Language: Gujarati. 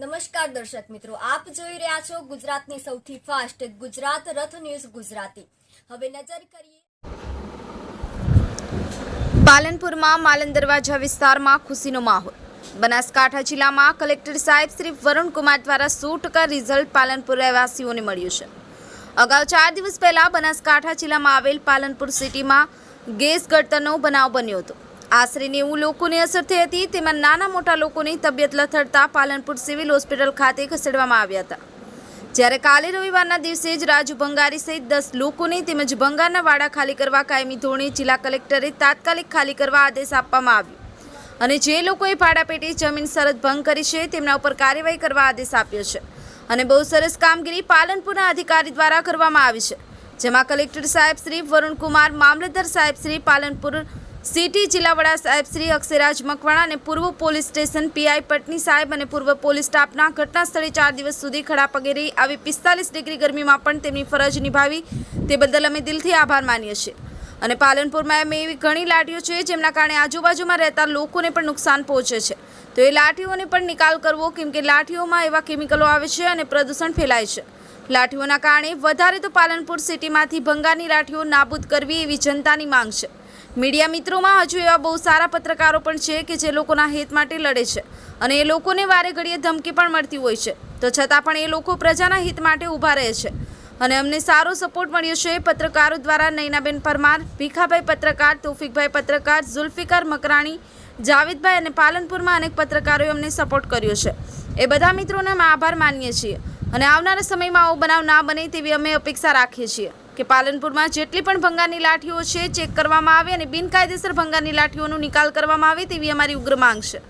નમસ્કાર દર્શક મિત્રો, આપ જોઈ રહ્યા છો ગુજરાતની સૌથી ફાસ્ટ ગુજરાત રથ ન્યૂઝ ગુજરાતી. હવે નજર કરીએ પાલનપુરમાં માલન દરવાજા વિસ્તારમાં ખુશીનો માહોલ. બનાસકાંઠા જિલ્લામાં કલેક્ટર સાહેબ શ્રી વરુણકુમાર દ્વારા સો રિઝલ્ટ પાલનપુર રહેવાસીઓને મળ્યું છે. અગાઉ ચાર દિવસ પહેલા બનાસકાંઠા જિલ્લામાં આવેલ પાલનપુર સિટીમાં ગેસ ગળતરનો બનાવ બન્યો હતો. આશરે નેવું લોકોને અસર થઈ હતી. તેમાં નાના મોટા લોકોની તબિયત લથડતા પાલનપુર સિવિલ હોસ્પિટલ ખાતે ખસેડવામાં આવ્યા હતા. જ્યારે કાલે રવિવારના દિવસે જ રાજુ ભંગારી સહિત દસ લોકોને તેમજ ભંગારના વાડા ખાલી કરવા કાયમી ધોરણે જિલ્લા કલેક્ટરે તાત્કાલિક ખાલી કરવા આદેશ આપવામાં આવ્યો. અને જે લોકોએ ભાડાપેટી જમીન શરત ભંગ કરી છે, તેમના ઉપર કાર્યવાહી કરવા આદેશ આપ્યો છે. અને બહુ સરસ કામગીરી પાલનપુરના અધિકારી દ્વારા કરવામાં આવી છે. જેમાં કલેક્ટર સાહેબ શ્રી વરુણકુમાર, મામલતદાર સાહેબ શ્રી પાલનપુર સિટી જિલ્લા વડા સાહેબ શ્રી અક્ષયરાજ મકવાણા અને પૂર્વ પોલીસ સ્ટેશન પીઆઈ પટની સાહેબ અને પૂર્વ પોલીસ સ્ટાફના ઘટના સ્થળે ચાર દિવસ સુધી ખડા પગે રહી આવી પિસ્તાલીસ ડિગ્રી ગરમીમાં પણ તેમની ફરજ નિભાવી. તે બદલ અમે દિલથી આભાર માનીએ છીએ. અને પાલનપુરમાં એમ એવી ઘણી લાઠીઓ છે જેમના કારણે આજુબાજુમાં રહેતા લોકોને પણ નુકસાન પહોંચે છે. તો એ લાઠીઓને પણ નિકાલ કરવો કેમ કે લાઠીઓમાં એવા કેમિકલો આવે છે અને પ્રદૂષણ ફેલાય છે. લાઠીઓના કારણે વધારે તો પાલનપુર સિટીમાંથી ભંગારની લાઠીઓ નાબૂદ કરવી એવી જનતાની માંગ છે. મીડિયા મિત્રોમાં હજુ એવા બહુ સારા પત્રકારો પણ છે કે જે લોકોના હિત માટે લડે છે. અને એ લોકોને વારે ઘડીએ ધમકી પણ મળતી હોય છે. તો છતાં પણ એ લોકો પ્રજાના હિત માટે ઊભા રહે છે. અને અમને સારો સપોર્ટ મળ્યો છે પત્રકારો દ્વારા નૈનાબેન પરમાર, ભીખાભાઈ પત્રકાર, તોફિકભાઈ પત્રકાર, ઝુલ્ફિકાર મકરાણી, જાવેદભાઈ અને પાલનપુરમાં અનેક પત્રકારોએ અમને સપોર્ટ કર્યો છે. એ બધા મિત્રોને અમે આભાર માનીએ છીએ. અને આવનારા સમયમાં આવો બનાવ ના બને તેવી અમે અપેક્ષા રાખીએ છીએ. કે પાલનપુરમાં જેટલી પણ ભંગારની લાઠીઓ છે ચેક કરવામાં આવે અને બિનકાયદેસર ભંગારની લાઠીઓનો નિકાલ કરવામાં આવે તેવી અમારી ઉગ્ર માંગ છે.